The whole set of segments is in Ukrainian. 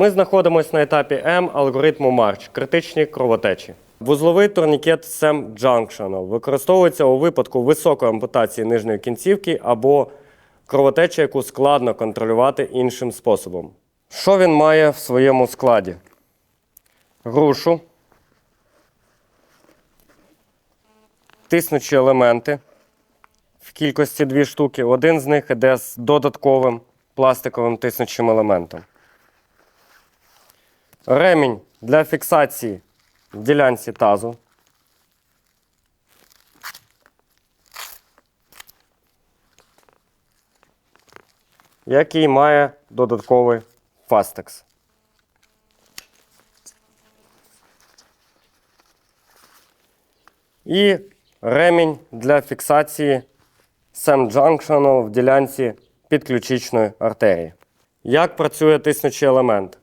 Ми знаходимося на етапі М алгоритму Марч критичні кровотечі. Вузловий турнікет SEM Junctional використовується у випадку високої ампутації нижньої кінцівки або кровотечі, яку складно контролювати іншим способом. Що він має в своєму складі? Грушу, тиснучі елементи в кількості дві штуки. Один з них іде з додатковим пластиковим тиснучим елементом. Ремінь для фіксації в ділянці тазу. Який має додатковий фастекс. І ремінь для фіксації Junction в ділянці підключичної артерії. Як працює тиснучий елемент?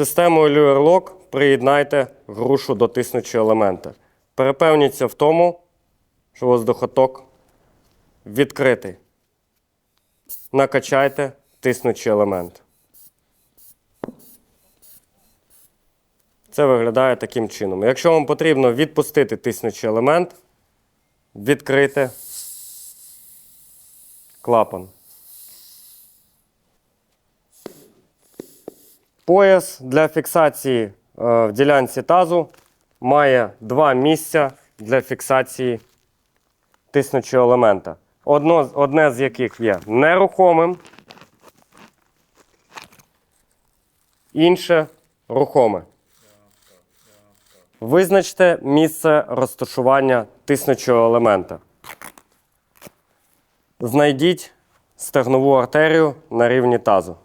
Системою Lure Lock приєднайте грушу до тиснучого елемента. Перепевніться в тому, що воздухоток відкритий. Накачайте тиснучий елемент. Це виглядає таким чином. Якщо вам потрібно відпустити тиснучий елемент, відкрийте клапан. Пояс для фіксації е, в ділянці тазу має два місця для фіксації тиснучого елемента. Одно, одне з яких є нерухомим, інше рухоме. Визначте місце розташування тиснучого елемента. Знайдіть стегнову артерію на рівні тазу.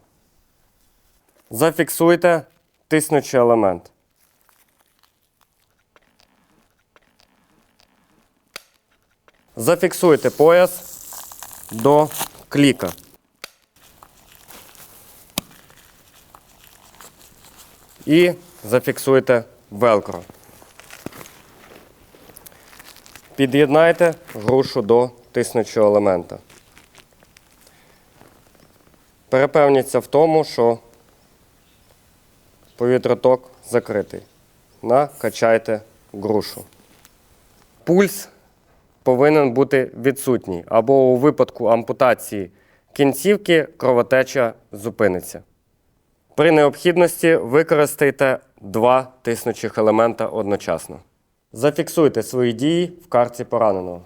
Зафіксуйте тиснучий елемент. Зафіксуйте пояс до кліка. І зафіксуйте велкро. Під'єднайте грушу до тиснучого елемента. Перепевніться в тому, що повітроток закритий. Накачайте грушу. Пульс повинен бути відсутній, або у випадку ампутації кінцівки кровотеча зупиниться. При необхідності використайте два тиснучих елемента одночасно. Зафіксуйте свої дії в карті пораненого.